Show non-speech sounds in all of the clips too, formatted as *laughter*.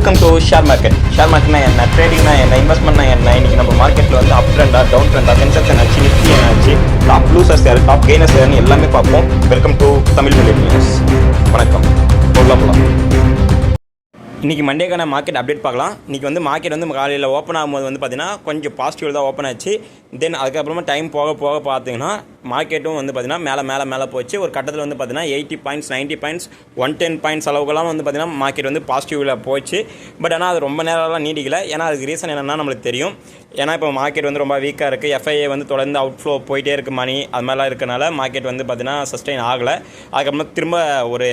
Welcome to share market share மார்க்கெட்னா என்ன? ட்ரேடிங்னா என்ன? இன்வெஸ்ட்மெண்ட்னா என்ன? இன்னைக்கு நம்ம மார்க்கெட்டில் வந்து அப் ட்ரெண்டா டவுன் ட்ரெண்டா சென்செக்ஸ் என்னாச்சு நிஃப்டி என்னாச்சு டாப் லூசர்ஸ் யார்? டாப் கெய்னர்ஸ் யாருன்னு எல்லாமே பார்ப்போம். Welcome to Tamil million news வணக்கம். போகலாம் போகலாம். இன்றைக்கி மண்டேக்கான மார்க்கெட் அப்டேட் பார்க்கலாம். இன்றைக்கி வந்து மார்க்கெட் வந்து காலையில் ஓப்பன் ஆகும்போது வந்து பார்த்திங்கன்னா கொஞ்சம் பாசிட்டிவ் தான் ஓப்பன் ஆச்சு. தென் அதுக்கப்புறமா டைம் போக போக பார்த்தீங்கன்னா மார்க்கெட்டும் வந்து பார்த்திங்கன்னா மேலே மேலே மேலே போச்சு. ஒரு கட்டத்தில் வந்து பார்த்திங்கன்னா eighty points ninety points one ten points அளவுக்குலாம் வந்து பார்த்திங்கன்னா மார்க்கெட் வந்து பாசிட்டிவில் போச்சு. பட் ஆனால் அது ரொம்ப நேரம்லாம் நீடிக்கல. ஏன்னா அதுக்கு ரீசன் என்னென்னா நம்மளுக்கு தெரியும். ஏன்னா இப்போ மார்க்கெட் வந்து ரொம்ப வீக்காக இருக்குது எஃப்ஐஏ வந்து தொடர்ந்து அவுட் ஃப்ளோ போயிட்டே இருக்குது மணி அது மாதிரிலாம் இருக்கனால மார்க்கெட் வந்து பார்த்திங்கன்னா சஸ்டெயின் ஆகலை. அதுக்கப்புறமா திரும்ப ஒரு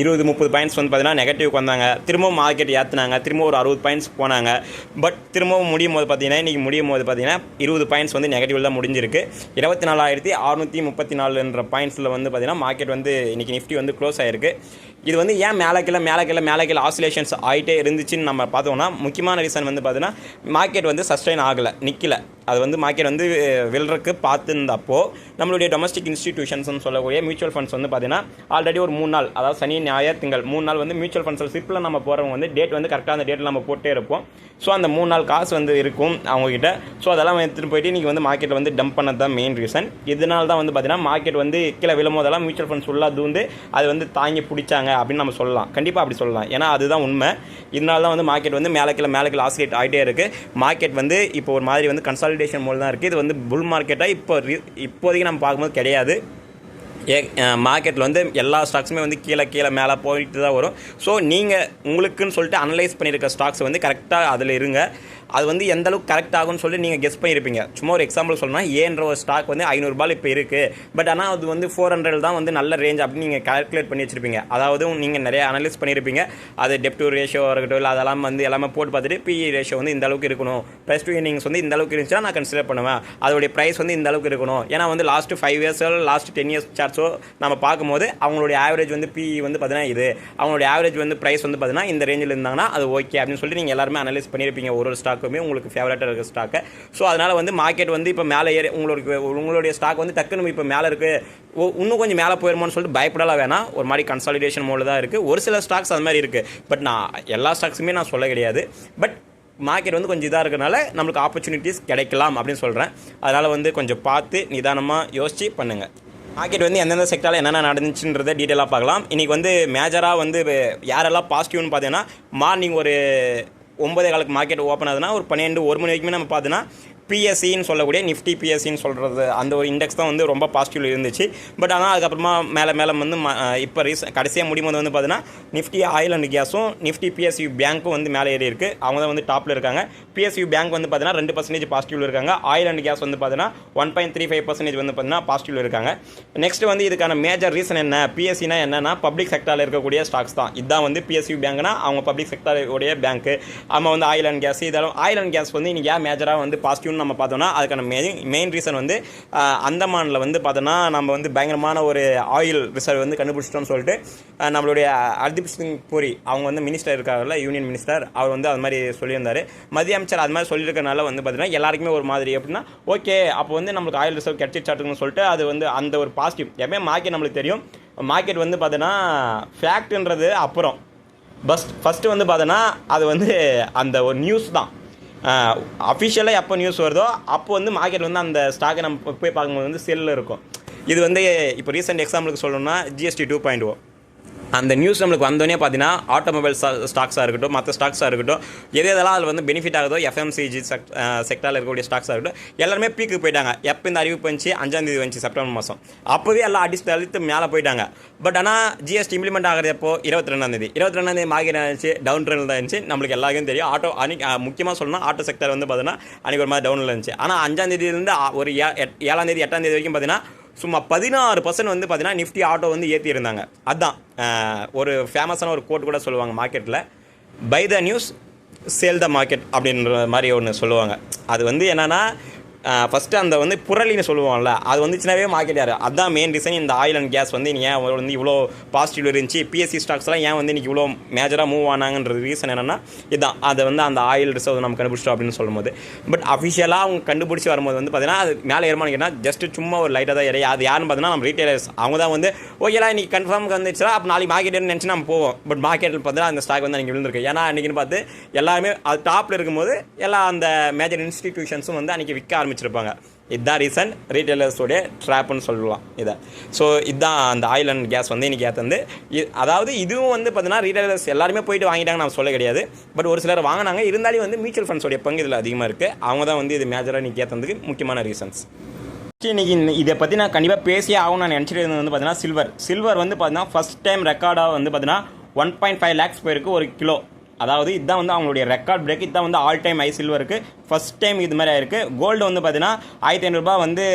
இருபது முப்பது பாயிண்ட்ஸ் வந்து பார்த்தீங்கன்னா நெகட்டிவ்க்கு வந்தாங்க திரும்பவும் மார்க்கெட் ஏற்றுனாங்க திரும்ப ஒரு அறுபது பாயிண்ட்ஸ் போனாங்க. பட் திரும்பவும் முடியும் போது பார்த்தீங்கன்னா இன்றைக்கி முடியும் போது பார்த்தீங்கன்னா இருபது பாயிண்ட்ஸ் வந்து நெகட்டிவ் தான் முடிஞ்சிருக்கு. இருபத்தி நாலாயிரத்தி அறுநூற்றி முப்பத்தி நாலுன்ற பாயிண்ட்ஸில் வந்து பார்த்தீங்கன்னா மார்க்கெட் வந்து இன்றைக்கி நிஃப்டி வந்து க்ளோஸ் ஆயிருக்கு. இது வந்து ஏன் மேலே கீழே மேலே கீழே மேலே கீழே ஆசிலேஷன்ஸ் ஆகிட்டே இருந்துச்சுன்னு நம்ம பார்த்தோம்னா முக்கியமான ரீசன் வந்து பார்த்தீங்கன்னா மார்க்கெட் வந்து சஸ்டைன் ஆகலை நிற்கலை அது வந்து மார்க்கெட் வந்து வில்றக்கு பார்த்துருந்தப்போ நம்மளுடைய டொமஸ்டிக் இன்ஸ்டிடியூஷன்ஸ்னு சொல்லக்கூடிய மியூச்சுவல் ஃபண்ட்ஸ் வந்து பார்த்தீங்கன்னா ஆல்ரெடி ஒரு மூணு நாள் அதாவது சனி ஞாயிறு திங்கள் மூணு நாள் வந்து மியூச்சுவல் ஃபண்ட்ஸில் சிப்பில் நம்ம போகிறவங்க வந்து டேட் வந்து கரெக்டாக அந்த டேட்டில் நம்ம போட்டே இருப்போம். ஸோ அந்த மூணு நாள் காசு வந்து இருக்கும் அவங்ககிட்ட. ஸோ அதெல்லாம் எடுத்துகிட்டு போயிட்டு இன்றைக்கி வந்து மார்க்கெட்டில் வந்து டம்ப் பண்ணது தான் மெயின் ரீசன் இதனால தான் வந்து பார்த்தீங்கன்னா மார்க்கெட் வந்து கீழே விழும்போதெல்லாம் மியூச்சுவல் ஃபண்ட்ஸ் ஃபுல்லாக தூந்து அது வந்து தாங்கி பிடிச்சாங்க அப்படின்னு நம்ம சொல்லலாம். கண்டிப்பாக அப்படி சொல்லலாம். ஏன்னா அதுதான் உண்மை. இதனால தான் வந்து மார்க்கெட் வந்து மேலே கீழே மேலே கீழே ஆசிலேட் ஆகிட்டே இருக்குது மார்க்கெட் வந்து இப்போ ஒரு மாதிரி வந்து கன்சாலிடேஷன் மூலம் தான் இருக்குது இது வந்து புல் மார்க்கெட்டாக இப்போ இப்போதைக்கு நம்ம பார்க்கும்போது கிடையாது. ஏ மார்க்கெட்டில் வந்து எல்லா ஸ்டாக்ஸுமே வந்து கீழே கீழே மேலே போயிட்டு தான் வரும். ஸோ நீங்கள் உங்களுக்குன்னு சொல்லிட்டு அனலைஸ் பண்ணியிருக்க ஸ்டாக்ஸ் வந்து கரெக்டாக அதில் இருங்க. அது வந்து எந்த அளவுக்கு கரெக்ட் ஆகும்னு சொல்லி நீங்கள் கெஸ் பண்ணியிருப்பீங்க. சும்மா ஒரு எக்ஸாம்பிள் சொல்லணும்னா ஏன்ற ஒரு ஸ்டாக் வந்து ஐநூறுரூபாயில் இப்போ இருக்குது பட் ஆனால் அது வந்து ஃபோர் ஹண்ட்ரட் தான் வந்து நல்ல ரேஞ்ச் அப்படின்னு நீங்கள் கால்குலேட் பண்ணி வச்சிருப்பீங்க. அதாவது நீங்கள் நிறைய அனலைஸ் பண்ணியிருப்பீங்க. அது டெப் டு ரேஷியோ இருக்கட்டும் இல்லை அதெல்லாம் வந்து எல்லாமே போட்டு பார்த்துட்டு பிஇ ரேஷியோ வந்து இந்த அளவுக்கு இருக்கணும். ப்ளஸ் டூ இன்னிங்ஸ் வந்து இந்த அளவுக்கு இருந்துச்சுன்னா நான் கன்சிடர் பண்ணுவேன். அதோடைய ப்ரைஸ் வந்து இந்த அளவுக்கு இருக்கணும். ஏன்னா வந்து லாஸ்ட் ஃபைவ் இயர்ஸோ லாஸ்ட் டென் இயர்ஸ் சார்ட்ஸோ நம்ம பார்க்கும்போது அவங்களுடைய ஆவரேஜ் வந்து பிஇ வந்து பார்த்தீங்கன்னா இது. அவங்களுடைய ஆவரேஜ் வந்து ப்ரைஸ் வந்து பார்த்தீங்கன்னா இந்த ரேஞ்சில் இருந்தாங்கன்னா அது ஓகே அப்படின்னு சொல்லி நீங்கள் எல்லாருமே அனலைஸ் பண்ணியிருப்பீங்க ஒரு ஒரு ஸ்டாக் ஸ்டாக்குமே உங்களுக்கு ஃபேவரட்டாக இருக்க ஸ்டாக்கை ஸோ அதனால் வந்து மார்க்கெட் வந்து இப்போ மேலே ஏறி உங்களுக்கு உங்களுடைய ஸ்டாக் வந்து டக்குன்னு இப்போ மேலே இருக்குது இன்னும் கொஞ்சம் மேலே போயிருமோன்னு சொல்லிட்டு பயப்படலாம் வேணாம். ஒரு மாதிரி கன்சாலிடேஷன் மோடில் தான் இருக்குது ஒரு சில ஸ்டாக்ஸ் அது மாதிரி இருக்குது பட் நான் எல்லா ஸ்டாக்ஸுமே நான் சொல்ல கிடையாது. பட் மார்க்கெட் வந்து கொஞ்சம் இதாக இருக்கிறனால நம்மளுக்கு ஆப்பர்ச்சுனிட்டிஸ் கிடைக்கலாம் அப்படின்னு சொல்கிறேன் அதனால் வந்து கொஞ்சம் பார்த்து நிதானமாக யோசித்து பண்ணுங்கள் மார்க்கெட் வந்து எந்தெந்த செக்டரில் என்னென்ன நடந்துச்சுன்றதை டீட்டெயிலாக பார்க்கலாம். இன்றைக்கி வந்து மேஜராக வந்து யாரெல்லாம் பாசிட்டிவ்னு பார்த்தீங்கன்னா மார்னிங் ஒரு ஒன்பதே காலுக்கு மார்க்கெட் ஓப்பன் ஆகுதுன்னா ஒரு பன்னெண்டு ஒரு மணி வரைக்குமே நம்ம பார்த்தோன்னா பிஎஸ்சின்னு சொல்லக்கூடிய நிஃப்டி பிஎஸ்சின்னு சொல்கிறது அந்த ஒரு இண்டெக்ஸ் தான் வந்து ரொம்ப பாசிட்டிவ் இருந்துச்சு. பட் ஆனால் அதுக்கப்புறமா மேலே மேலே வந்து ம- இப்போ ரீச கடைசியாக முடியும் போது வந்து பார்த்தீங்கன்னா நிஃப்டி ஆயில் அண்ட் கேஸும் நிஃப்டி பிஎஸ்யூ பேங்க்கும் வந்து மேலே ஏறி இருக்குது அவங்க தான் வந்து டாப்பில் இருக்காங்க. பிஎஸ்யூ பேங்க் வந்து பார்த்தீங்கன்னா ரெண்டு பர்சன்டேஜ் பாசிட்டிவ் இருக்காங்க. ஆயில் அண்ட் கேஸ் வந்து பார்த்தீங்கன்னா one point three five percentage வந்து பார்த்தீங்கன்னா பாசிட்டிவ் இருக்காங்க. நெக்ஸ்ட் வந்து இதுக்கான மேஜர் ரீசன் என்ன? பிஎஸ்சினா என்னன்னா பப்ளிக் செக்டாரில் இருக்கக்கூடிய ஸ்டாக்ஸ் தான். இதுதான் வந்து பிஎஸ்யூ பேங்க்னா அவங்க பப்ளிக் செக்டருடைய பேங்க்கு பேங்க் ஆமாம் வந்து ஆயில் அண்ட் கேஸ் இதெல்லாம் ஆயில் அண்ட் கேஸ் வந்து இன்னைக்கு ஏன் மேஜராக வந்து பாசிட்டிவ்னு நம்ம பார்த்தோம்னா அதுக்கான மெயின் மெயின் ரீசன் வந்து அந்தமானில் வந்து பார்த்தோன்னா நம்ம வந்து பயங்கரமான ஒரு ஆயில் ரிசர்வ் வந்து கண்டுபிடிச்சிட்டோம்னு சொல்லிட்டு நம்மளுடைய ஹர்தீப் சிங் பூரி அவங்க வந்து மினிஸ்டர் இருக்காருல்ல யூனியன் மினிஸ்டர் அவர் வந்து அது மாதிரி சொல்லியிருந்தார். மத்திய அமைச்சர் அது மாதிரி சொல்லியிருக்கனால வந்து பார்த்தீங்கன்னா எல்லாருக்குமே ஒரு மாதிரி எப்படின்னா ஓகே அப்போ வந்து நம்மளுக்கு ஆயில் ரிசர்வ் கிடைச்சிச்சாட்டுன்னு சொல்லிட்டு அது வந்து அந்த ஒரு பாசிட்டிவ் எப்பவுமே மார்க்கெட் நம்மளுக்கு தெரியும். மார்க்கெட் வந்து பார்த்தீங்கன்னா ஃபேக்ட்ன்றது அப்புறம். பஸ்ட் ஃபஸ்ட்டு வந்து பார்த்தோன்னா அது வந்து அந்த ஒரு நியூஸ் தான். அஃபிஷியலாக எப்போ நியூஸ் வருதோ அப்போ வந்து மார்க்கெட் வந்து அந்த ஸ்டாக்கை நம்ம போய் பார்க்கும்போது வந்து செல்லில் இருக்கும். இது வந்து இப்போ ரீசெண்ட் எக்ஸாம்பிளுக்கு சொல்லணும்னா ஜிஎஸ்டி டூ பாயிண்ட் ஓ அந்த நியூஸ் நம்மளுக்கு வந்தோடனே பார்த்தீங்கன்னா ஆட்டோமொபைல் ஸ்டாக்ஸாக இருக்கட்டும் மற்ற ஸ்டாக்ஸாக இருக்கட்டும் எது எதெல்லாம் அதில் வந்து பெனிஃபிட் ஆகுதோ எஃப்எம்சிஜி செக்டாரில் இருக்கக்கூடிய ஸ்டாக்ஸாக இருக்கட்டும் எல்லாருமே பீக்கு போயிட்டாங்க. எப்போ இந்த அறிவிப்பு வந்துச்சு? அஞ்சாந்தேதி வந்துச்சு செப்டம்பர் மாதம் அப்போவே எல்லாம் அடிச்சு அழுத்து மேலே போயிட்டாங்க. பட் ஆனால் ஜிஎஸ்டி இம்ப்ளிமெண்ட் ஆகிறப்போ இருபத்தி ரெண்டாந்தேதி இருபத்தி ரெண்டாந்தேதி மார்க்கெட் இருந்துச்சு டவுன் ட்ரெண்டில் தான் இருந்துச்சு. நம்மளுக்கு எல்லாருக்கும் தெரியும். ஆட்டோ அன்னைக்கு முக்கியமாக சொல்லணும் ஆட்டோ செக்டர் வந்து பார்த்தீங்கன்னா அன்றைக்கி ஒரு மாதிரி டவுனில் இருந்துச்சு. ஆனால் அஞ்சாந்தேதியிலேருந்து ஒரு ஏ ஏழாந்தேதி எட்டாந்தேதி வரைக்கும் பார்த்தீங்கன்னா சும்மா பதினாறு பர்சன்ட் வந்து பார்த்தீங்கன்னா நிஃப்டி ஆட்டோ வந்து ஏற்றியிருந்தாங்க அதுதான் ஒரு ஃபேமஸான ஒரு கோட் கூட சொல்லுவாங்க மார்க்கெட்டில் buy the news sell the market அப்படின்ற மாதிரி ஒன்று சொல்லுவாங்க. அது வந்து என்னென்னா ஃபஸ்ட்டு அந்த வந்து புரளின்னு சொல்லுவோம்ல அது வந்துச்சுனாவே மார்க்கெட் யார்? அதான் மெயின் ரீசன் இந்த ஆயில் அண்ட் கேஸ் வந்து ஏன் வந்து இவ்வளோ பாசிட்டிவ் இருந்துச்சு? பிஎஸ்சி ஸ்டாக்ஸ்லாம் ஏன் வந்து இன்றைக்கி இவ்வளோ மேஜராக மூவ் ஆனாங்கன்றது ரீசன் என்னென்னா இதுதான் அதை வந்து அந்த ஆயில் ரிசர்வ் நம்ம கண்டுபிடிச்சிட்டோம் அப்படின்னு சொல்லும்போது. பட் அஃபிஷியலாக அவங்க கண்டுபிடிச்சி வரும்போது வந்து பார்த்தீங்கன்னா அது மேலே ஏறுமான்னு கேட்டால் ஜஸ்ட் சும்மா ஒரு லைட்டாக தான் இறையா அது யாருன்னு பார்த்தீங்கன்னா நம்ம ரீட்டைலர்ஸ் அவங்க தான் வந்து ஓகேலாம் இன்னைக்கு கன்ஃபார்ம் வந்துச்சுன்னா அப்போ நாளைக்கு மார்க்கெட் நினச்சி நம்ம போவோம். பட் மார்க்கெட்டில் பார்த்தீங்கன்னா அந்த ஸ்டாக் வந்து அன்றைக்கி விழுந்திருக்கு. ஏன்னா அன்றைக்கின்னு பார்த்து எல்லாருமே அது டாப்பில் இருக்கும்போது எல்லா அந்த மேஜர் இன்ஸ்டிடியூஷன்ஸும் வந்து அன்றைக்கி விற்க வச்சுருப்பாங்க. இதுதான் ரீசன் ரீட்டைலர்ஸோடைய ட்ராப்னு சொல்லலாம் இதை. ஸோ இதுதான் அந்த ஆயில் அண்ட் கேஸ் வந்து இன்றைக்கி ஏற்றது அதாவது இதுவும் வந்து பார்த்தீங்கன்னா ரீட்டைலர்ஸ் எல்லாருமே போயிட்டு வாங்கிட்டாங்க நான் சொல்ல கிடையாது. பட் ஒரு சிலர் வாங்கினாங்க இருந்தாலும் வந்து மியூச்சுவல் ஃபண்ட்ஸோடைய பங்கு இதில் அதிகமாக இருக்குது அவங்க தான் வந்து இது மேஜராக இன்றைக்கி ஏற்றதுக்கு முக்கியமான ரீசன்ஸ் இன்னைக்கு இதை பற்றி நான் கண்டிப்பாக பேசியே ஆகும் நான் நினச்சிட்டு இருந்தது வந்து பார்த்தீங்கன்னா சில்வர் சில்வர் வந்து பார்த்தீங்கன்னா ஃபஸ்ட் டைம் ரெக்கார்டாக வந்து பார்த்தீங்கன்னா ஒன் பாயிண்ட் ஃபைவ் லேக்ஸ் போயிருக்கு ஒரு கிலோ. அதாவது இதுதான் வந்து அவங்களுடைய ரெக்கார்ட் பிரேக் இதுதான் வந்து ஆல் டைம் ஐ சில்வருக்கு ஃபஸ்ட் டைம் இது மாதிரி ஆயிருக்கு. கோல்டு வந்து பார்த்தீங்கன்னா ஆயிரத்தி ஐநூறுரூபா வந்து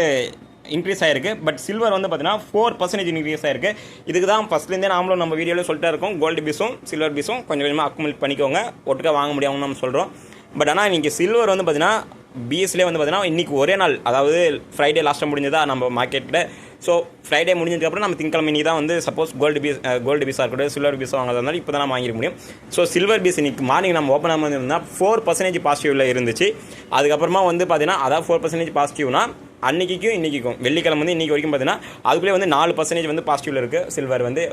இன்க்ரீஸ் ஆயிருக்கு. பட் சில்வர் வந்து பார்த்தீங்கன்னா ஃபோர் பர்சன்டேஜ் இன்க்ரீஸ் ஆயிருக்கு. இதுக்கு தான் ஃபஸ்ட்லேருந்தே நாமளும் நம்ம வீடியோவில் சொல்லிட்டே இருக்கோம். கோல்டு பீஸும் சில்வர் பீஸும் கொஞ்சம் கொஞ்சமாக அக்குமுலேட் பண்ணிக்கோங்க. ஒட்டுக்காக வாங்க முடியாதுன்னு நம்ம சொல்கிறோம் பட் ஆனால் இன்றைக்கி சில்வர் வந்து பார்த்தீங்கன்னா பிஎஸ்லேயே வந்து பார்த்தீங்கன்னா இன்றைக்கி ஒரே நாள். அதாவது ஃப்ரைடே லாஸ்ட்டாக முடிஞ்சதா நம்ம மார்க்கெட்டில் ஸோ ஃப்ரைடே முடிஞ்சதுக்கப்புறம் நம்ம திங்கக்கிழமை தான் வந்து சப்போஸ் கோல்டு பீஸ் கோல்டு பீஸாக இருக்கட்டும் சில்வர் பீஸாக வாங்குறதா இருந்தாலும் இப்போ தான் நம்ம வாங்கிட முடியும். ஸோ சில்வர் பீஸ் இன்னைக்கு மார்னிங் நம்ம ஓப்பன் ஆகாமல் இருந்தால் ஃபோர் பர்சன்டேஜ் பாசிட்டிவில் இருந்துச்சு. அதுக்கப்புறமா வந்து பார்த்தீங்கன்னா அதான் ஃபோர் பர்சன்டேஜ் பாசிட்டிவ்னா அன்னைக்கும் இன்றைக்கும் வெள்ளிக்கிழமை வந்து இன்றைக்கி வரைக்கும் பார்த்தீங்கன்னா அதுக்குள்ளே வந்து நாலு பர்சன்டேஜ் வந்து பாசிட்டிவில் இருக்குது சில்வர் வந்து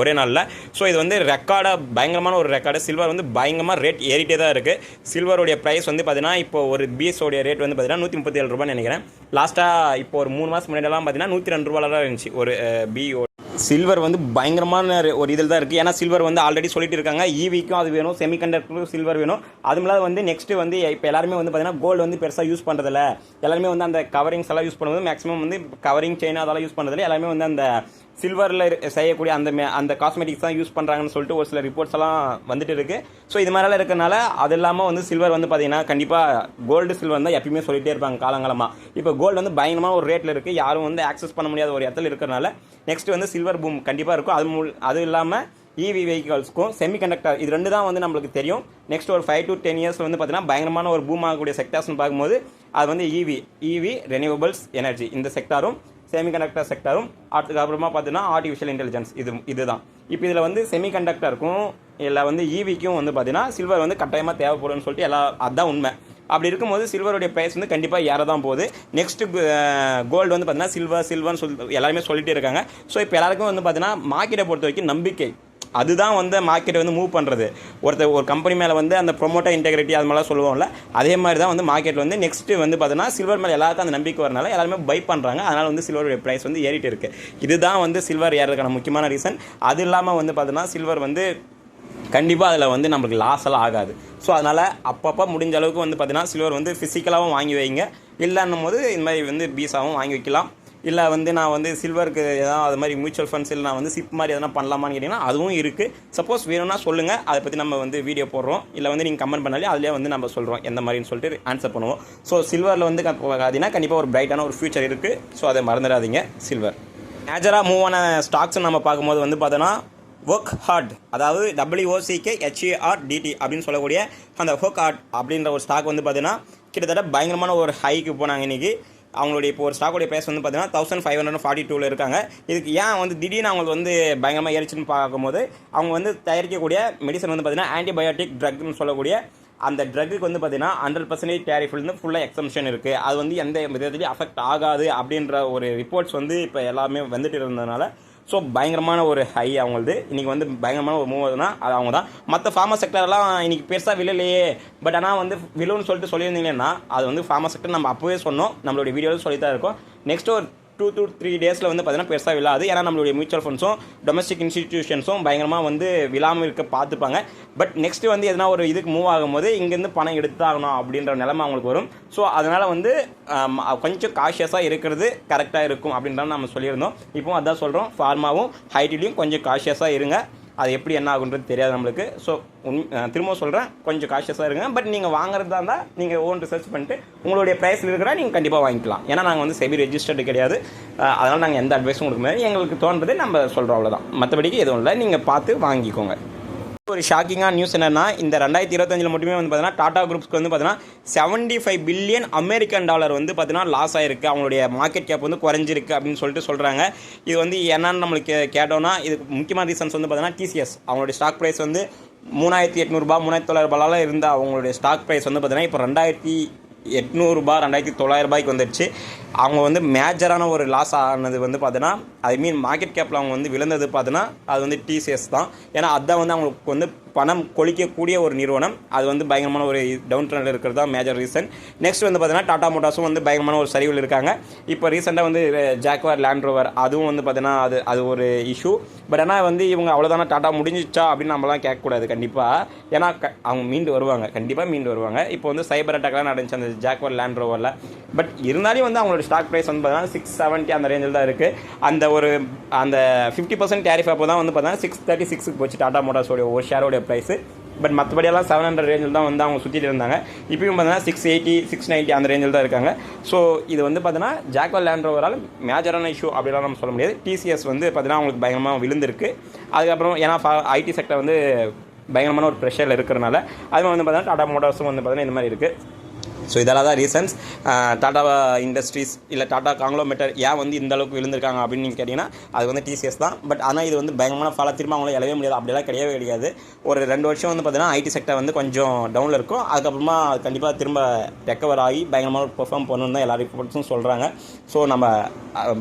ஒரே நாளில். ஸோ இது வந்து ரெக்கார்டாக பயங்கரமான ஒரு ரெக்கார்டு சில்வர் வந்து பயங்கரமாக ரேட் ஏறிட்டே தான் இருக்குது சில்வருடைய ப்ரைஸ் வந்து பார்த்தீங்கன்னா இப்போ ஒரு பிஎஸோடைய ரேட் வந்து பார்த்தீங்கன்னா நூற்றி முப்பத்தி ஏழு ரூபான்னு நினைக்கிறேன். லாஸ்ட்டாக இப்போ ஒரு மூணு மாதம் முன்னாடிலாம் பார்த்தீங்கன்னா நூற்றி ரெண்டு ரூபாயில் தான் இருந்துச்சு. ஒரு பிஓ சில்வர் வந்து பயங்கரமான ஒரு- ஒரு இதில் தான் இருக்குது ஏன்னா சில்வர் வந்து ஆல்ரெடி சொல்லிட்டு இருக்காங்க ஈவிக்கும் அது வேணும் செமிகண்டக்டரும் சில்வர் வேணும். அது இல்லாத வந்து நெக்ஸ்ட்டு வந்து இப்போ எல்லாருமே வந்து பார்த்தீங்கன்னா கோல்டு வந்து பெருசாக யூஸ் பண்ணுறதில்ல எல்லாருமே வந்து அந்த கவரிங்ஸ் எல்லாம் யூஸ் பண்ணும்போது மேக்ஸிமம் வந்து கவரிங் செயின் அதெல்லாம் யூஸ் பண்ணுறதில்ல எல்லாருமே வந்து அந்த சில்வரில் செய்யக்கூடிய அந்த மே- அந்த காஸ்மெட்டிக்ஸ் தான் யூஸ் பண்ணுறாங்கன்னு சொல்லிட்டு ஒரு சில ரிப்போர்ட்ஸ் எல்லாம் வந்துட்டு இருக்கு. ஸோ இது மாதிரிலாம் இருக்கறனால அது இல்லாமல் வந்து சில்வர் வந்து பார்த்தீங்கன்னா கண்டிப்பாக கோல்டு சில்வர் தான் எப்பயுமே சொல்லிகிட்டே இருப்பாங்க காலங்காலமாக இப்போ கோல்டு வந்து பயங்கரமாக ஒரு ரேட்டில் இருக்குது யாரும் வந்து ஆக்சஸ் பண்ண முடியாத ஒரு இடத்துல இருக்கிறனால நெக்ஸ்ட் வந்து சில்வர் பூம் கண்டிப்பாக இருக்கும். அது மூல் அது இல்லாமல் இவி வெஹிக்கல்ஸ்க்கும் செமிகண்டக்டர் இது ரெண்டு தான் வந்து நம்மளுக்கு தெரியும். நெக்ஸ்ட் ஒரு ஃபைவ் டு டென் இயர்ஸ் வந்து பார்த்தீங்கன்னா பயங்கரமான ஒரு பூம் ஆகக்கூடிய செக்டார்ஸ்னு பார்க்கும்போது அது வந்து இவி இவி ரெனியூவபிள்ஸ் எனர்ஜி இந்த செக்டாரும் செமிகண்டக்டர் செக்டரும் அதுக்கப்புறமா பார்த்தீங்கன்னா ஆர்டிஃபிஷியல் இன்டெலிஜென்ஸ் இது இதுதான். இப்போ இதில் வந்து செமிகண்டக்டருக்கும் இல்லை வந்து ஈவிக்கும் வந்து பார்த்தீங்கன்னா சில்வர் வந்து கட்டாயமாக தேவைப்படும்னு சொல்லிட்டு எல்லா அதுதான் உண்மை. அப்படி இருக்கும்போது சில்வருடைய ப்ரைஸ் வந்து கண்டிப்பாக ஏற தான் போகுது நெக்ஸ்ட்டு கோல்டு வந்து பார்த்தீங்கன்னா சில்வர் சில்வர்னு சொல்லி எல்லாருமே சொல்லிகிட்டே இருக்காங்க. ஸோ இப்போ எல்லாருக்கும் வந்து பார்த்தீங்கன்னா மார்க்கெட்டை பொறுத்த வரைக்கும் நம்பிக்கை. அதுதான் வந்து மார்க்கெட்டை வந்து மூவ் பண்ணுறது ஒருத்தர் ஒரு கம்பெனி மேலே வந்து அந்த ப்ரொமோட்டர் இன்டெகிரிட்டி அது மாதிரிலாம் சொல்லுவோம்ல அதே மாதிரி தான் வந்து மார்க்கெட்டில் வந்து நெக்ஸ்ட்டு வந்து பார்த்தீங்கன்னா சில்வர் மேலே எல்லாருக்கும் அந்த நம்பிக்கை வரனால எல்லாருமே பை பண்ணுறாங்க அதனால் வந்து சில்வருடைய ப்ரைஸ் வந்து ஏறிட்டு இருக்குது இதுதான் வந்து சில்வர் ஏறதுக்கான முக்கியமான ரீசன் அது இல்லாமல் வந்து பார்த்தீங்கன்னா சில்வர் வந்து கண்டிப்பாக அதில் வந்து நம்மளுக்கு லாஸ் எல்லாம் ஆகாது. ஸோ அதனால் அப்பப்போ முடிஞ்ச அளவுக்கு வந்து பார்த்தீங்கன்னா சில்வர் வந்து ஃபிசிக்கலாகவும் வாங்கி வைங்க. இல்லைன்னும் போது இந்த மாதிரி வந்து பீஸாகவும் வாங்கி வைக்கலாம். இல்லை வந்து நான் வந்து சில்வருக்கு ஏதாவது அது மாதிரி மியூச்சுவல் ஃபண்ட்ஸ் இல்லை நான் வந்து சிப் மாதிரி எதனா பண்ணலாமான்னு கேட்டிங்கன்னா அதுவும் இருக்குது சப்போஸ் வேணும்னா சொல்லுங்கள் அதை பற்றி நம்ம வந்து வீடியோ போடுறோம். இல்லை வந்து நீங்கள் கமெண்ட் பண்ணாலே அதிலே வந்து நம்ம சொல்கிறோம் எந்த மாதிரின்னு சொல்லிட்டு ஆன்சர் பண்ணுவோம். ஸோ சில்வரில் வந்து க- பார்த்தீங்கன்னா கண்டிப்பாக ஒரு பிரைட்டான ஒரு ஃபியூச்சர் இருக்குது ஸோ அதை மறந்துடாதீங்க சில்வர் மேஜராக மூவ் ஆன ஸ்டாக்ஸ் நம்ம பார்க்கும்போது வந்து பார்த்தோன்னா ஒர்க் ஹார்ட் அதாவது டபிள்யூஓசிகே ஹெச்ஏஆர் டிடி அப்படின்னு சொல்லக்கூடிய அந்த ஒர்க் ஹார்ட் அப்படின்ற ஒரு ஸ்டாக் வந்து பார்த்தீங்கன்னா கிட்டத்தட்ட பயங்கரமான ஒரு ஹைக்கு போனாங்க இன்னைக்கு. அவங்களுடைய இப்போ ஒரு ஸ்டாக்குடைய ப்ரைஸ் வந்து பார்த்தீங்கன்னா தௌசண்ட் ஃபைவ் ஹண்ட்ரட் ஃபார்ட்டி டூவில் இருக்காங்க. இதுக்கு ஏன் வந்து திடீர்னு அவங்களுக்கு வந்து பயங்கரமாக ஏறிச்சுன்னு பார்க்கும்போது அவங்க வந்து தயாரிக்கக்கூடிய மெடிசன் வந்து பார்த்தீங்கன்னா ஆன்டிபயோட்டிக் ட்ரக்னு சொல்லக்கூடிய அந்த ட்ரக்குக்கு வந்து பார்த்தீங்கன்னா ஹண்ட்ரட் பர்சன்டேஜ் டேரிஃப்லேருந்து ஃபுல்லாக எக்ஸம்ஷன் இருக்குது அது வந்து எந்த விதத்துலையும் அஃபெக்ட் ஆகாது அப்படின்ற ஒரு ரிப்போர்ட்ஸ் வந்து இப்போ எல்லாமே வந்துட்டு இருந்ததுனால ஸோ பயங்கரமான ஒரு ஹை அவங்களது. இன்றைக்கி வந்து பயங்கரமான ஒரு மூவ் ஆகுதுன்னா அது அவங்க தான். மற்ற ஃபார்மர் செக்டர்லாம் இன்றைக்கி பெருசாக விழலையே. பட் ஆனால் வந்து விழுன்னு சொல்லிட்டு சொல்லியிருந்தீங்கன்னா அது வந்து ஃபார்மர் செக்டர் நம்ம அப்போவே சொன்னோம். நம்மளுடைய வீடியோவில் சொல்லி தான் இருக்கோம். நெக்ஸ்ட் ஒரு டூ டூ த்ரீ டேஸில் வந்து பார்த்தீங்கன்னா பெருசாக விழாது. ஏன்னா நம்மளுடைய மியூச்சுவல் ஃபண்ட்ஸும் டொமஸ்டிக் இன்ஸ்டிடியூஷன்ஸும் பயங்கரமாக வந்து விழாமல் இருக்க பார்த்துப்பாங்க பட் நெக்ஸ்ட் வந்து எதனா ஒரு இதுக்கு மூவ் ஆகும்போது இங்கேருந்து பணம் எடுத்தாகணும் அப்படின்ற நிலைமை அவங்களுக்கு வரும். ஸோ அதனால் வந்து கொஞ்சம் காஷியஸாக இருக்கிறது கரெக்டாக இருக்கும் அப்படின்றத நம்ம சொல்லியிருந்தோம். இப்போ அதான் சொல்கிறோம் ஃபார்மாவும் ஹைட்டிலையும் கொஞ்சம் காஷியஸாக இருங்க. அது எப்படி என்ன ஆகுன்றது தெரியாது நம்மளுக்கு. ஸோ உண் திரும்ப சொல்கிறேன் கொஞ்சம் காஷியஸாக இருங்க. பட் நீங்கள் வாங்குறதா இருந்தால் நீங்கள் ஓன் ரிசர்ச் பண்ணிட்டு உங்களுடைய ப்ரைஸில் இருக்கிறா நீங்கள் கண்டிப்பாக வாங்கிக்கலாம். ஏன்னா நாங்கள் வந்து செபி ரெஜிஸ்டர்டு கிடையாது அதனால் நாங்கள் எந்த அட்வைஸும் கொடுக்க முடியாது. எங்களுக்கு தோன்றது நம்ம சொல்கிறோம் அவ்வளோதான் மற்றபடிக்கு எதுவும் இல்லை. நீங்கள் பார்த்து வாங்கிக்கோங்க. ஒரு ஷாக்கிங்கான நியூஸ் என்னன்னா இந்த ரெண்டாயிரத்தி இருபத்தஞ்சில் மட்டுமே வந்து பார்த்தீங்கன்னா டாடா குரூப்ஸ்க்கு வந்து பார்த்தீங்கன்னா seventy five billion American dollar வந்து பார்த்தீங்கன்னா லாஸ் ஆயிருக்கு. அவங்களுடைய மார்க்கெட் கேப் வந்து குறைஞ்சிருக்கு அப்படின்னு சொல்லிட்டு சொல்கிறாங்க இது வந்து என்னன்னு நம்மளுக்கு கேட்டோம்னா இதுக்கு முக்கியமான ரீசன்ஸ் வந்து பார்த்தீங்கன்னா டிசிஎஸ் அவங்களுடைய ஸ்டாக் ப்ரைஸ் வந்து மூணாயிரத்தி எட்நூறுபா மூணாயிரத்தி தொள்ளாயிரரூபாலாம் இருந்த அவங்களுடைய ஸ்டாக் ப்ரைஸ் வந்து பார்த்தீங்கன்னா இப்போ ரெண்டாயிரத்தி எட்நூறுபா ரெண்டாயிரத்தி தொள்ளாயிரம் ரூபாய்க்கு வந்துடுச்சு அவங்க வந்து மேஜரான ஒரு லாஸ் ஆனது வந்து பார்த்தீங்கன்னா ஐ மீன் மார்க்கெட் கேப்பில் அவங்க வந்து விழுந்தது பார்த்தீங்கன்னா அது வந்து டிசிஎஸ் தான். ஏன்னா அதுதான் வந்து அவங்களுக்கு வந்து பணம் கொளிக்கக்கூடிய ஒரு நிறுவனம். அது வந்து பயங்கரமான ஒரு டவுன் ட்ரெண்டில் இருக்கிறது தான் மேஜர் ரீசன் நெக்ஸ்ட் வந்து பார்த்தீங்கன்னா டாடா மோட்டார்ஸும் வந்து பயங்கரமான ஒரு சரிவில் இருக்காங்க. இப்போ ரீசெண்டாக வந்து ஜாக்வார் லேண்ட் ரோவர் அதுவும் வந்து பார்த்தீங்கன்னா அது அது ஒரு இஷ்யூ பட் ஆனால் வந்து இவங்க அவ்வளோதானே டாட்டா முடிஞ்சிச்சா அப்படின்னு நம்மலாம் கேட்கக்கூடாது கண்டிப்பாக ஏன்னா க- அவங்க மீண்டு வருவாங்க. கண்டிப்பாக மீண்டு வருவாங்க. இப்போ வந்து சைபர் அட்டாக்லாம் நடந்துச்சு அந்த ஜாக்வார் லேண்ட் ரோவரில் பட் இருந்தாலும் வந்து அவங்களோட ஸ்டாக் ப்ரைஸ் வந்து பார்த்தீங்கன்னா சிக்ஸ் செவன்ட்டி அந்த ரேஞ்சில் தான் இருக்குது அந்த ஒரு அந்த ஃபிஃப்டி பர்சன்ட் டேரிஃப் அப்போ தான் வந்து பார்த்தீங்கன்னா சிக்ஸ் தேர்ட்டி சிக்ஸுக்கு போச்சு டாடா மோட்டார்ஸோடைய ஒரு ஷேரோடைய ப்ரைஸு பட் மற்றபடியெல்லாம் செவன் ஹண்ட்ரட் ரேஞ்சில் தான் வந்து அவங்க சுற்றிட்டு இருந்தாங்க. இப்பயும் பார்த்தீங்கன்னா சிக்ஸ் எயிட்டி சிக்ஸ் நைன்ட்டி அந்த ரேஞ்சில் தான் இருக்காங்க. ஸோ இது வந்து பார்த்தீங்கன்னா ஜாக்வல் லேண்ட் ரோவரால் மேஜரான இஷ்யூ அப்படிலாம் நம்ம சொல்ல முடியாது. டிசிஎஸ் வந்து பார்த்தீங்கன்னா அவங்களுக்கு பயங்கரமாக விழுந்திருக்கு. அதுக்கப்புறம் ஏன்னா ஐடி செக்டர் வந்து பயங்கரமான ஒரு ப்ரெஷரில் இருக்கிறனால அது வந்து பார்த்தீங்கன்னா டாடா மோட்டார்ஸும் வந்து பார்த்தீங்கன்னா இந்த மாதிரி இருக்குது ஸோ இதெல்லாம் தான் ரீசன்ஸ் டாடா இண்டஸ்ட்ரீஸ் இல்லை டாடா காங்க்ளோமேட்டர் ஏன் வந்து இந்த அளவுக்கு விழுந்திருக்காங்க அப்படின்னு நீங்கள் கேட்டிங்கன்னா அது வந்து டிசிஎஸ் தான். பட் ஆனால் இது வந்து பயங்கரமான ஃபாலோ திரும்ப அவங்கள எழவே முடியாது. அப்படிலாம் கிடையவே கிடையாது. ஒரு ரெண்டு வருஷம் வந்து பார்த்தீங்கன்னா ஐடி செக்டர் வந்து கொஞ்சம் டவுனில் இருக்கும். அதுக்கப்புறமா கண்டிப்பாக திரும்ப ரெக்கவர் ஆகி பயங்கரமாக பெர்ஃபார்ம் பண்ணணும்னு தான் எல்லா ரிப்போர்ட்ஸும் சொல்கிறாங்க ஸோ நம்ம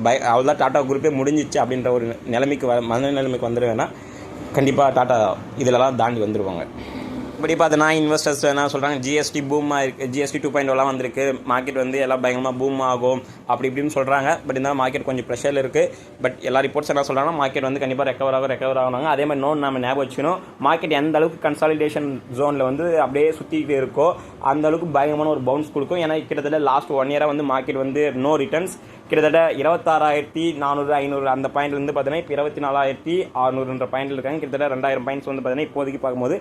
பய அவ்வளோதான் டாட்டா குரூப்பே முடிஞ்சிச்சு அப்படின்ற ஒரு நிலைமைக்கு வ மன நிலைமைக்கு வந்துடுவேன்னா கண்டிப்பாக டாட்டா இதிலலாம் தாண்டி வந்துடுவாங்க இப்படி பார்த்தோன்னா இன்வெஸ்டர்ஸ் என்ன சொல்கிறாங்க ஜிஎஸ்டி பூமாக இருக்குது ஜிஎஸ்டி டூ பாயிண்ட் ஓலாம் oh வந்திருக்கு. மார்க்கெட் வந்து எல்லாம் பயங்கரமாக பூம் ஆகும். அப்படி இப்படின்னு சொல்கிறாங்க பட் இருந்தாலும் மார்க்கெட் கொஞ்சம் ப்ரெஷர் இருக்குது பட் எல்லா ரிப்போர்ட்ஸ் என்ன சொல்கிறாங்கன்னா மார்க்கெட் வந்து கண்டிப்பாக ரெக்கவர் ஆகும் ரெக்கவர் ஆகணும் அதே மாதிரி நோன் நம்ம ஞாபகம் வச்சுக்கணும். மார்க்கெட் எந்த அளவுக்கு கன்சாலிடேஷன் ஜோனில் வந்து அப்படியே சுற்றிக்கிட்டு இருக்கோ அந்த அளவுக்கு பயங்கரமான ஒரு பவுன்ஸ் கொடுக்கும். ஏன்னா கிட்டத்தட்ட லாஸ்ட் ஒன் இயராக வந்து மார்க்கெட் வந்து நோ ரிட்டர்ன்ஸ் கிட்டத்தட்ட இருபத்தாறாயிரத்தி நானூறு ஐநூறு அந்த பாயிண்ட்லேருந்து வந்து பார்த்தீங்கன்னா இப்போ இருபத்தி நாலாயிரத்தி அறுநூறுன்ற பாயிண்டில் இருக்காங்க. கிட்டத்தட்ட ரெண்டாயிரம் பாயிண்ட்ஸ் வந்து பார்த்தீங்கன்னா இப்போதைக்கு பார்க்கும்போது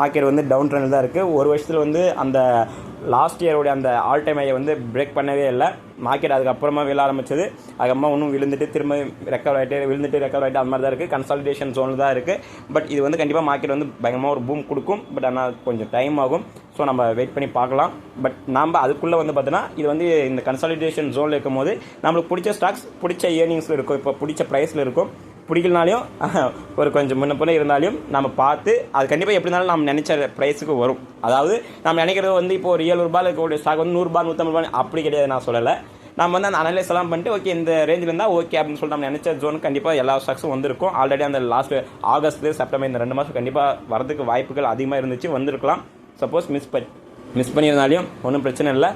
மார்க்கெட் வந்து டவுன் ட்ரெண்டில் தான் இருக்குது ஒரு வருஷத்தில் வந்து அந்த லாஸ்ட் இயருடைய அந்த ஆல் டைம் ஐயை வந்து பிரேக் பண்ணவே இல்லை. மார்க்கெட் அதுக்கப்புறமா விழ ஆரம்பிச்சது. அதுக்கப்புறமா இன்னும் விழுந்துட்டு திரும்ப ரெக்கவர் ஆகிட்டு விழுந்துட்டு ரெக்கவர் ஆகிட்டு அந்த மாதிரி தான் இருக்குது கன்சாலிடேஷன் ஜோனில் தான் இருக்குது பட் இது வந்து கண்டிப்பாக மார்க்கெட் வந்து பயங்கரமாக ஒரு பூம் கொடுக்கும். பட் ஆனால் கொஞ்சம் டைம் ஆகும். ஸோ நம்ம வெயிட் பண்ணி பார்க்கலாம். பட் நாம் அதுக்குள்ளே வந்து பார்த்தோன்னா இது வந்து இந்த கன்சாலிடேஷன் ஜோனில் இருக்கும்போது நம்மளுக்கு பிடிச்ச ஸ்டாக்ஸ் பிடிச்ச இயர்னிங்ஸில் இருக்கும். இப்போ பிடிச்ச ப்ரைஸில் இருக்கும். பிடிக்கலனாலையும் *laughs* ஒரு கொஞ்சம் முன்ன பின்ன இருந்தாலும் நம்ம பார்த்து அது கண்டிப்பாக எப்படி இருந்தாலும் நம்ம நினச்ச ப்ரைஸுக்கு வரும். அதாவது நம்ம நினைக்கிறது வந்து இப்போ ஒரு ஏழு ரூபாயில் இருக்கக்கூடிய ஸ்டாக் வந்து நூறுரூபா நூற்றம்பது ரூபாய் அப்படி கிடையாது நான் சொல்லலை. நம்ம வந்து அந்த அனலைஸ் எல்லாம் பண்ணிட்டு ஓகே இந்த ரேஞ்சில் இருந்தால் ஓகே அப்படின்னு சொல்லிட்டு நம்ம நினச்ச ஜோன் கண்டிப்பாக எல்லா ஸ்டாக்ஸும் வந்திருக்கும். ஆல்ரெடி அந்த லாஸ்ட் ஆகஸ்ட் செப்டம்பர் இந்த ரெண்டு மாதம் கண்டிப்பாக வரதுக்கு வாய்ப்புகள் அதிகமாக இருந்துச்சு வந்திருக்கலாம். சப்போஸ் மிஸ் பண்ணி மிஸ் பண்ணியிருந்தாலையும் ஒன்றும் பிரச்சனை இல்லை.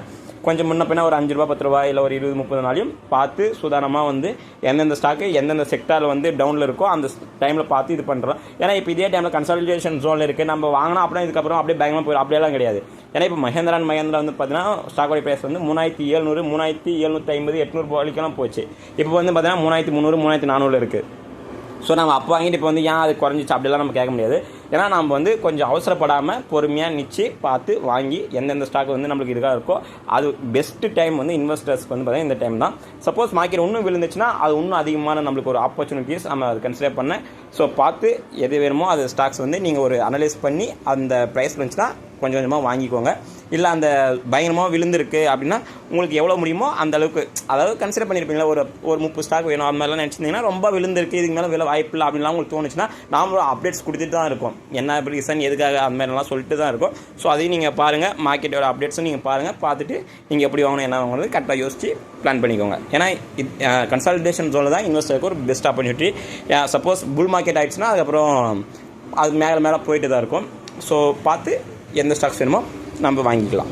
கொஞ்சம் முன்ன பின்னா ஒரு அஞ்சு ரூபா பத்து ரூபா இல்லை ஒரு இருபது முப்பது நாளையும் பார்த்து சுதாரணமாக வந்து எந்தெந்த ஸ்டாக்கு எந்தெந்த செக்டாரில் வந்து டவுனில் இருக்கோ அந்த டைமில் பார்த்து இது பண்ணுறோம் ஏன்னா இப்போ இதே டைமில் கன்சாலிடேஷன் ஜோனில் இருக்குது நம்ம வாங்கினா அப்புறம் இதுக்கப்புறம் அப்படியே பயங்கரமாக போயிடும் அப்படியெல்லாம் கிடையாது. ஏன்னா இப்போ மகேந்திரன் மகேந்திரா வந்து பார்த்தீங்கன்னா ஸ்டாக்கோட ப்ரைஸ் வந்து மூணாயிரத்தி ஏழ்நூறு மூணாயிரத்தி எழுநூற்றி ஐம்பது எட்நூறு வரைக்கும் போச்சு. இப்போ வந்து பார்த்தீங்கன்னா மூணாயிரத்தி முந்நூறு மூணாயிரத்தி நானூறு இருக்குது ஸோ நம்ம அப்போ வாங்கிட்டு இப்போ வந்து ஏன் அது குறைஞ்சிச்சு? அப்படிலாம் நம்ம கேட்க முடியாது. ஏன்னா நம்ம வந்து கொஞ்சம் அவசரப்படாமல் பொறுமையாக நிச்சு பார்த்து வாங்கி எந்தெந்த ஸ்டாக் வந்து நம்மளுக்கு இதுக்காக இருக்கோ அது பெஸ்ட்டு டைம் வந்து இன்வெஸ்டர்ஸ்க்கு வந்து பார்த்தீங்கன்னா இந்த டைம் தான். சப்போஸ் மார்க்கெட் இன்னும் விழுந்துச்சுன்னா அது இன்னும் அதிகமான நம்மளுக்கு ஒரு ஆப்பர்ச்சுனிட்டிஸ் நம்ம அதை கன்சிடர் பண்ண. ஸோ பார்த்து எது வேணுமோ அது ஸ்டாக்ஸ் வந்து நீங்கள் ஒரு அனலைஸ் பண்ணி அந்த ப்ரைஸ் இருந்துச்சுன்னா கொஞ்சம் கொஞ்சமாக வாங்கிக்கோங்க. இல்லை அந்த பயங்கரமாக விழுந்திருக்கு அப்படின்னா உங்களுக்கு எவ்வளோ முடியுமோ அந்த அளவுக்கு அதாவது கன்சிடர் பண்ணியிருப்பீங்களா ஒரு ஒரு முப்பது ஸ்டாக் வேணும் அந்த மாதிரிலாம் நினச்சிருந்தீங்கன்னா ரொம்ப விழுந்திருக்கு இதுக்கு மேலே விலை வாய்ப்பு இல்லை அப்படின்லாம் உங்களுக்கு தோணுச்சுன்னா நாமளும் அப்டேட்ஸ் கொடுத்துட்டு தான் இருக்கும். என்ன ரீசன் எதுக்காக அந்த மாதிரிலாம் சொல்லிட்டு தான் இருக்கும். ஸோ அதையும் நீங்கள் பாருங்கள் மார்க்கெட்டோட அப்டேட்ஸும் நீங்கள் பாருங்கள் பார்த்துட்டு நீங்கள் எப்படி வாங்கணும் என்ன வாங்கணும் கரெக்டாக யோசிச்சு பிளான் பண்ணிக்கோங்க. ஏன்னா கன்சல்டேஷன் ஜோனில் தான் இன்வெஸ்டருக்கு ஒரு best opportunity suppose bull market ஆகிடுச்சுன்னா அதுக்கப்புறம் அது மேலே மேலே போயிட்டு தான் இருக்கும். ஸோ பார்த்து எந்த ஸ்டாக்ஸ் வேணுமோ நம்ம வாங்கிக்கலாம்.